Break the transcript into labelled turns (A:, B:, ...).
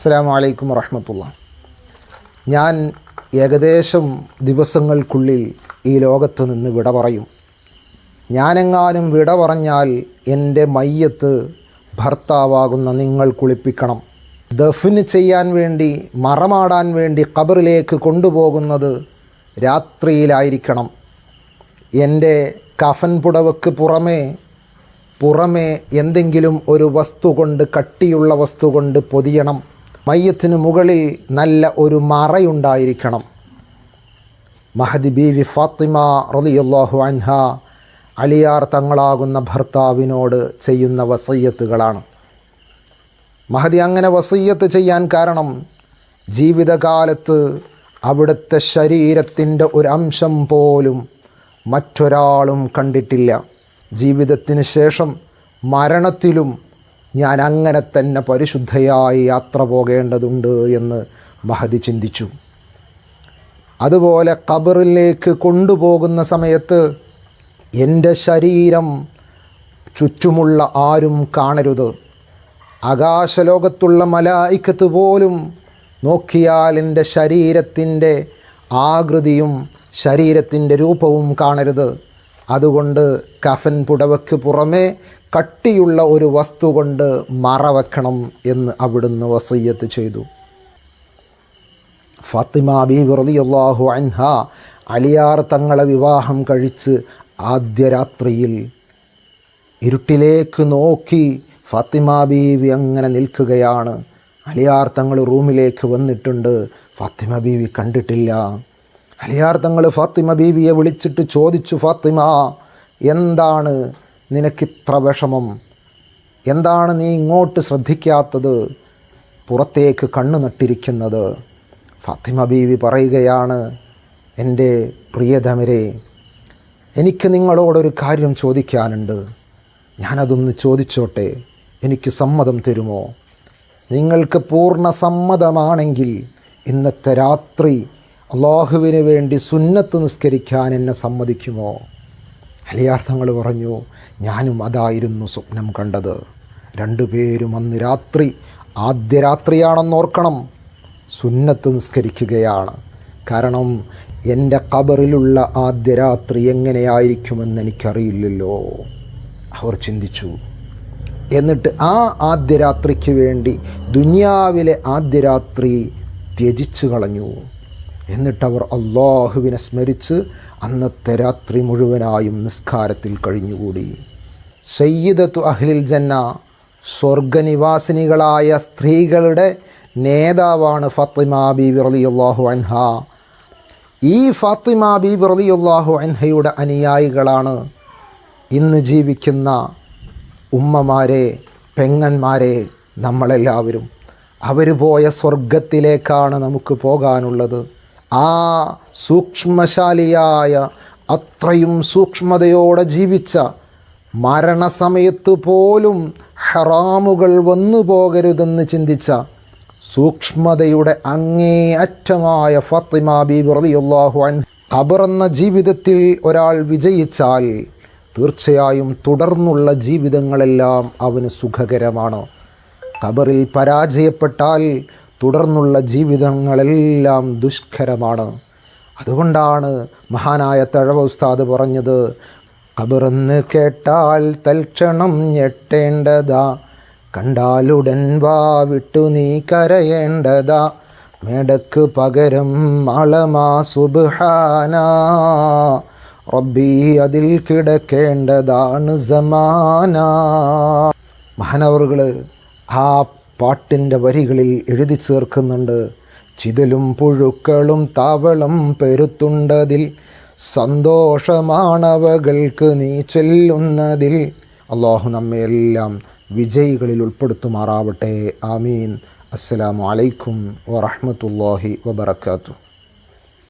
A: അസ്സാം വലൈക്കും വറഹമത്തുള്ള. ഞാൻ ഏകദേശം ദിവസങ്ങൾക്കുള്ളിൽ ഈ ലോകത്ത് നിന്ന് വിട പറയും. ഞാനെങ്ങാനും വിട പറഞ്ഞാൽ എന്റെ മയ്യത്ത് ഭർത്താവാകുന്ന നിങ്ങൾ കുളിപ്പിക്കണം. ദഫിന് ചെയ്യാൻ വേണ്ടി മറമാടാൻ വേണ്ടി ഖബറിലേക്ക് കൊണ്ടുപോകുന്നത് രാത്രിയിലായിരിക്കണം. എന്റെ കഫൻ പുടവയ്ക്ക് പുറമേ പുറമേ എന്തെങ്കിലും ഒരു വസ്തു കൊണ്ട് കട്ടിയുള്ള വസ്തു കൊണ്ട് പൊതിയണം. മയ്യത്തിന് മുകളിൽ നല്ല ഒരു മറയുണ്ടായിരിക്കണം. മഹദി ബീവി ഫാത്തിമ റളിയല്ലാഹു അൻഹ അലിയാർ തങ്ങളാകുന്ന ഭർത്താവിനോട് ചെയ്യുന്ന വസയ്യത്തുകളാണ് മഹദി അങ്ങനെ വസയ്യത്ത് ചെയ്യാൻ കാരണം ജീവിതകാലത്ത് അവിടുത്തെ ശരീരത്തിന്റെ ഒരു അംശം പോലും മറ്റൊരാളും കണ്ടിട്ടില്ല. ജീവിതത്തിന് ശേഷം മരണത്തിലും ഞാൻ അങ്ങനെ തന്നെ പരിശുദ്ധയായി യാത്ര പോകേണ്ടതുണ്ട് എന്ന് മഹദി ചിന്തിച്ചു. അതുപോലെ കബറിലേക്ക് കൊണ്ടുപോകുന്ന സമയത്ത് എന്റെ ശരീരം ചുറ്റുമുള്ള ആരും കാണരുത്. ആകാശലോകത്തുള്ള മലായിക്കത്ത് പോലും നോക്കിയാൽ എന്റെ ശരീരത്തിന്റെ ആകൃതിയും ശരീരത്തിന്റെ രൂപവും കാണരുത്. അതുകൊണ്ട് കഫൻ പുടവയ്ക്ക് പുറമേ കട്ടിയുള്ള ഒരു വസ്തു കൊണ്ട് മറവെക്കണം എന്ന് അവിടുന്ന് വസയ്യത്ത് ചെയ്തു. ഫാത്തിമ ബീബി റളിയല്ലാഹു അൻഹ അലിയാർ തങ്ങളെ വിവാഹം കഴിച്ച് ആദ്യ രാത്രിയിൽ ഇരുട്ടിലേക്ക് നോക്കി ഫാത്തിമ ബീവി അങ്ങനെ നിൽക്കുകയാണ്. അലിയാർ തങ്ങൾ റൂമിലേക്ക് വന്നിട്ടുണ്ട്. ഫാത്തിമ ബീവി കണ്ടിട്ടില്ല. അലിയാർ തങ്ങൾ ഫാത്തിമ ബീവിയെ വിളിച്ചിട്ട് ചോദിച്ചു ഫാത്തിമ എന്താണ് നിനക്കിത്ര വിഷമം? എന്താണ് നീ ഇങ്ങോട്ട് ശ്രദ്ധിക്കാത്തത്? പുറത്തേക്ക് കണ്ണു നട്ടിരിക്കുന്നത്. ഫാത്തിമ ബീവി പറയുകയാണ് എന്റെ പ്രിയതമരെ എനിക്ക് നിങ്ങളോടൊരു കാര്യം ചോദിക്കാനുണ്ട്. ഞാനതൊന്ന് ചോദിച്ചോട്ടെ. എനിക്ക് സമ്മതം തരുമോ? നിങ്ങൾക്ക് പൂർണ സമ്മതമാണെങ്കിൽ ഇന്നത്തെ രാത്രി അള്ളാഹുവിന് വേണ്ടി സുന്നത്ത് നിസ്കരിക്കാൻ എന്നെ സമ്മതിക്കുമോ? അലിയാർത്ഥങ്ങൾ പറഞ്ഞു ഞാനും അതായിരുന്നു സ്വപ്നം കണ്ടത്. രണ്ടുപേരും അന്ന് രാത്രി ആദ്യ രാത്രിയാണെന്നോർക്കണം സുന്നത്ത് നിസ്കരിക്കുകയാണ്. കാരണം എന്റെ കബറിലുള്ള ആദ്യ രാത്രി എങ്ങനെയായിരിക്കുമെന്ന് എനിക്കറിയില്ലല്ലോ. അവർ ചിന്തിച്ചു. എന്നിട്ട് ആ ആദ്യ രാത്രിക്ക് വേണ്ടി ദുനിയാവിലെ ആദ്യ രാത്രി ത്യജിച്ചു കളഞ്ഞു. എന്നിട്ടവർ അള്ളാഹുവിനെ സ്മരിച്ച് അന്നത്തെ രാത്രി മുഴുവനായും നിസ്കാരത്തിൽ കഴിഞ്ഞുകൂടി. സയ്യിദത്തു അഹ്ലിൽ ജന്ന സ്വർഗനിവാസിനികളായ സ്ത്രീകളുടെ നേതാവാണ് ഫത്തിമ ബീബി റളിയല്ലാഹു അൻഹ. ഈ ഫാത്തിമ ബീബി റളിയല്ലാഹു അൻഹയുടെ അനുയായികളാണ് ഇന്ന് ജീവിക്കുന്ന ഉമ്മമാരെ പെങ്ങന്മാരെ നമ്മളെല്ലാവരും. അവർ പോയ സ്വർഗത്തിലേക്കാണ് നമുക്ക് പോകാനുള്ളത്. ആ സൂക്ഷ്മശാലിയായ അത്രയും സൂക്ഷ്മതയോടെ ജീവിച്ച മരണസമയത്ത് പോലും ഹറാമുകൾ വന്നു പോകരുതെന്ന് ചിന്തിച്ച സൂക്ഷ്മതയുടെ അങ്ങേ അറ്റമായ ഫത്തിമ ബീബി റളിയല്ലാഹു അൻ ജീവിതത്തിൽ ഒരാൾ വിജയിച്ചാൽ തീർച്ചയായും തുടർന്നുള്ള ജീവിതങ്ങളെല്ലാം അവന് സുഖകരമാണ്. ഖബറിൽ പരാജയപ്പെട്ടാൽ തുടർന്നുള്ള ജീവിതങ്ങളെല്ലാം ദുഷ്കരമാണ്. അതുകൊണ്ടാണ് മഹാനായ തഴവ ഉസ്താദ് പറഞ്ഞത് കബറെന്ന് കേട്ടാൽ തൽക്ഷണം ഞെട്ടേണ്ടതാ കണ്ടാലുടൻ വാ വിട്ടു നീ കരയേണ്ടതാ മേടക്ക് പകരം മാളമാ സുബാന റബ്ബി അതിൽ കിടക്കേണ്ടതാണ് സമാന. മഹാനവറുകൾ ആ പാട്ടിന്റെ വരികളിൽ എഴുതി ചേർക്കുന്നുണ്ട്. ചിതലും പുഴുക്കളും താവളം പെരുത്തുണ്ടതിൽ സന്തോഷമാണവകൾക്ക് നീ ചൊല്ലുന്നതിൽ. അള്ളാഹു നമ്മയെല്ലാം വിജയികളിൽ ഉൾപ്പെടുത്തുമാറാവട്ടെ. ആമീൻ. അസ്സലാമു അലൈക്കും വറഹ്മത്തുള്ളാഹി വബറകാതുഹു.